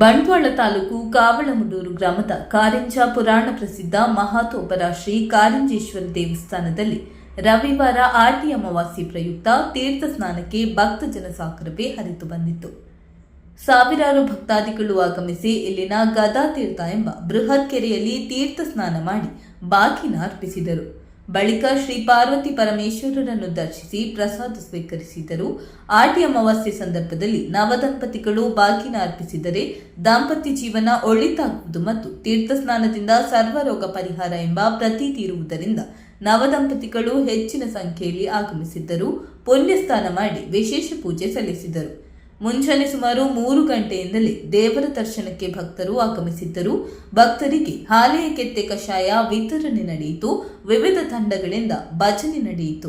ಬಂಟ್ವಾಳ ತಾಲೂಕು ಕಾವಳಮುಡೂರು ಗ್ರಾಮದ ಕಾರಿಂಜ ಪುರಾಣ ಪ್ರಸಿದ್ಧ ಮಹಾತೋಪರ ಶ್ರೀ ಕಾರಿಂಜೇಶ್ವರ ದೇವಸ್ಥಾನದಲ್ಲಿ ರವಿವಾರ ಆಟಿ ಅಮಾವಾಸ್ಯೆ ಪ್ರಯುಕ್ತ ತೀರ್ಥ ಸ್ನಾನಕ್ಕೆ ಭಕ್ತ ಜನಸಾಗರವೇ ಹರಿದು ಬಂದಿತ್ತು. ಸಾವಿರಾರು ಭಕ್ತಾದಿಗಳು ಆಗಮಿಸಿ ಇಲ್ಲಿನ ಗದಾ ತೀರ್ಥ ಎಂಬ ಬೃಹತ್ ಕೆರೆಯಲ್ಲಿ ತೀರ್ಥ ಸ್ನಾನ ಮಾಡಿ ಬಾಗಿನ ಅರ್ಪಿಸಿದರು. ಬಳಿಕ ಶ್ರೀ ಪಾರ್ವತಿ ಪರಮೇಶ್ವರರನ್ನು ದರ್ಶಿಸಿ ಪ್ರಸಾದ ಸ್ವೀಕರಿಸಿದರು. ಆಟಿ ಅಮಾವಾಸ್ಯೆ ಸಂದರ್ಭದಲ್ಲಿ ನವದಂಪತಿಗಳು ಬಾಗಿನ ಅರ್ಪಿಸಿದರೆ ದಾಂಪತ್ಯ ಜೀವನ ಒಳಿತಾಗುವುದು ಮತ್ತು ತೀರ್ಥ ಸ್ನಾನದಿಂದ ಸರ್ವರೋಗ ಪರಿಹಾರ ಎಂಬ ಪ್ರತೀತಿ ಇರುವುದರಿಂದ ನವದಂಪತಿಗಳು ಹೆಚ್ಚಿನ ಸಂಖ್ಯೆಯಲ್ಲಿ ಆಗಮಿಸಿದ್ದರು. ಪುಣ್ಯಸ್ನಾನ ಮಾಡಿ ವಿಶೇಷ ಪೂಜೆ ಸಲ್ಲಿಸಿದರು. ಮುಂಜಾನೆ ಸುಮಾರು ಮೂರು ಗಂಟೆಯಿಂದಲೇ ದೇವರ ದರ್ಶನಕ್ಕೆ ಭಕ್ತರು ಆಗಮಿಸಿದ್ದರು. ಭಕ್ತರಿಗೆ ಹಾಲೆಯ ಕೆತ್ತೆ ಕಷಾಯ ವಿತರಣೆ ನಡೆಯಿತು. ವಿವಿಧ ತಂಡಗಳಿಂದ ಭಜನೆ ನಡೆಯಿತು.